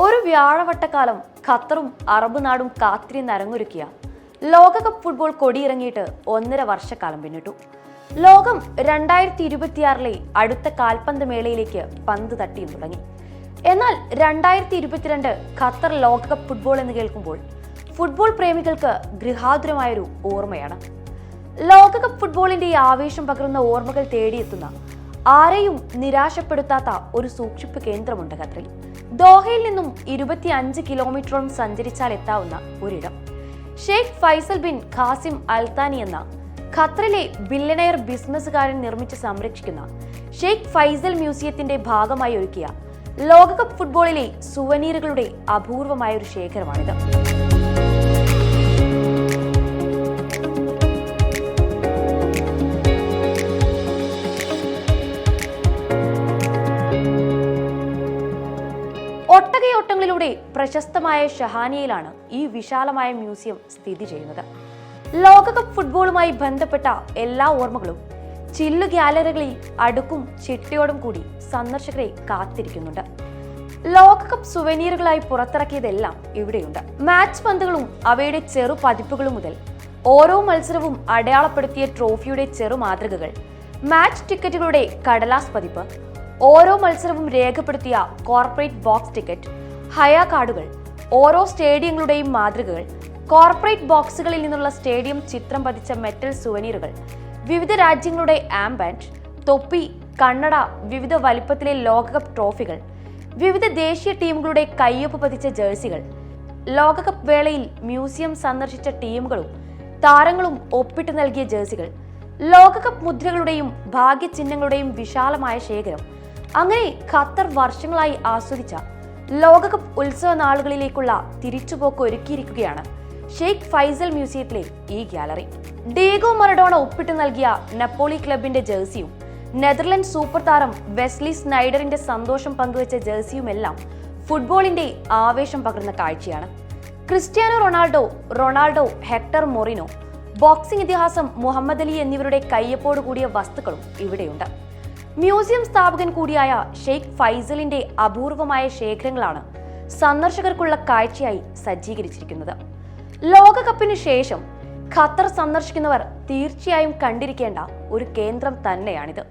ഒരു വ്യാഴവട്ടക്കാലം ഖത്തറും അറബ് നാടും കാത്തിരി അരങ്ങൊരുക്കിയ ലോകകപ്പ് ഫുട്ബോൾ കൊടിയിറങ്ങിയിട്ട് ഒന്നര വർഷക്കാലം പിന്നിട്ടു. ലോകം രണ്ടായിരത്തി ഇരുപത്തിയാറിലെ അടുത്ത കാൽപന്ത് മേളയിലേക്ക് പന്ത് തട്ടി തുടങ്ങി. എന്നാൽ രണ്ടായിരത്തി ഇരുപത്തിരണ്ട് ഖത്തർ ലോകകപ്പ് ഫുട്ബോൾ എന്ന് കേൾക്കുമ്പോൾ ഫുട്ബോൾ പ്രേമികൾക്ക് ഗൃഹാതുരമായൊരു ഓർമ്മയാണ്. ലോകകപ്പ് ഫുട്ബോളിന്റെ ആവേശം പകരുന്ന ഓർമ്മകൾ തേടിയെത്തുന്ന ആരെയും നിരാശപ്പെടുത്താത്ത ഒരു സൂക്ഷിപ്പ് കേന്ദ്രമുണ്ട് ഖത്തറിൽ. ദോഹയിൽ നിന്നും ഇരുപത്തി അഞ്ച് കിലോമീറ്ററോളം സഞ്ചരിച്ചാൽ എത്താവുന്ന ഒരിടം. Sheikh Faisal bin Qasim Al Thani എന്ന ഖത്തറിലെ ബില്ലനയർ ബിസിനസ്സുകാരൻ നിർമ്മിച്ച് സംരക്ഷിക്കുന്ന ഷെയ്ഖ് ഫൈസൽ മ്യൂസിയത്തിന്റെ ഭാഗമായി ഒരുക്കിയ ലോകകപ്പ് ഫുട്ബോളിലെ സുവനീറുകളുടെ അപൂർവമായ ഒരു ശേഖരമാണിത്. ഒട്ടകയോട്ടങ്ങളിലൂടെ പ്രശസ്തമായ ഷഹാനിയയിലാണ് ഈ വിശാലമായ മ്യൂസിയം സ്ഥിതി ചെയ്യുന്നത്. ലോകകപ്പ് ഫുട്ബോളുമായി ബന്ധപ്പെട്ട എല്ലാ ഓർമ്മകളും ചില്ലു ഗ്യാലറികളിൽ അടുക്കും ചിട്ടയോടും കൂടി സന്ദർശകരെ കാത്തിരിക്കുന്നുണ്ട്. ലോകകപ്പ് സുവനീറുകളായി പുറത്തിറക്കിയതെല്ലാം ഇവിടെയുണ്ട്. മാച്ച് പന്തുകളും അവയുടെ ചെറു പതിപ്പുകളും മുതൽ ഓരോ മത്സരവും അടയാളപ്പെടുത്തിയ ട്രോഫിയുടെ ചെറു മാതൃകകൾ മാച്ച് ടിക്കറ്റുകളുടെ കടലാസ് പതിപ്പ് ഓരോ മത്സരവും രേഖപ്പെടുത്തിയ കോർപ്പറേറ്റ് ബോക്സ് ടിക്കറ്റ് ഹയ കാർഡുകൾ ഓരോ സ്റ്റേഡിയങ്ങളുടെയും മാതൃകകൾ കോർപ്പറേറ്റ് ബോക്സുകളിൽ നിന്നുള്ള സ്റ്റേഡിയം ചിത്രം പതിച്ച മെറ്റൽ സുവനീറുകൾ വിവിധ രാജ്യങ്ങളുടെ ആംബാൻഡ് തൊപ്പി കണ്ണട വിവിധ വലിപ്പത്തിലെ ലോകകപ്പ് ട്രോഫികൾ വിവിധ ദേശീയ ടീമുകളുടെ കയ്യൊപ്പ് പതിച്ച ജേഴ്സികൾ ലോകകപ്പ് വേളയിൽ മ്യൂസിയം സന്ദർശിച്ച ടീമുകളും താരങ്ങളും ഒപ്പിട്ട് നൽകിയ ജേഴ്സികൾ ലോകകപ്പ് മുദ്രകളുടെയും ഭാഗ്യചിഹ്നങ്ങളുടെയും വിശാലമായ ശേഖരം അങ്ങനെ ഖത്തർ വർഷങ്ങളായി ആസ്വദിച്ച ലോകകപ്പ് ഉത്സവ നാളുകളിലേക്കുള്ള തിരിച്ചുപോക്ക് ഒരുക്കിയിരിക്കുകയാണ്. ഷെയ്ഖ് ഫൈസൽ മ്യൂസിയത്തിലെ ഈ ഗ്യാലറി ഡേഗോ മറഡോണ ഒപ്പിട്ട് നൽകിയ നെപ്പോളി ക്ലബിന്റെ ജേഴ്സിയും നെതർലൻഡ് സൂപ്പർ താരം വെസ്ലി സ്നൈഡറിന്റെ സന്തോഷം പങ്കുവച്ച ജേഴ്സിയുമെല്ലാം ഫുട്ബോളിന്റെ ആവേശം പകർന്ന കാഴ്ചയാണ്. Cristiano Ronaldo Ronaldo Hector Moreno boxing ഇതിഹാസം മുഹമ്മദ് അലി എന്നിവരുടെ കയ്യപ്പോടുകൂടിയ വസ്തുക്കളും ഇവിടെയുണ്ട്. മ്യൂസിയം സ്ഥാപകൻ കൂടിയായ ഷെയ്ഖ് ഫൈസലിന്റെ അപൂർവമായ ശേഖരങ്ങളാണ് സന്ദർശകർക്കുള്ള കാഴ്ചയായി സജ്ജീകരിച്ചിരിക്കുന്നത്. ലോകകപ്പിന് ശേഷം ഖത്തർ സന്ദർശിക്കുന്നവർ തീർച്ചയായും കണ്ടിരിക്കേണ്ട ഒരു കേന്ദ്രം തന്നെയാണിത്.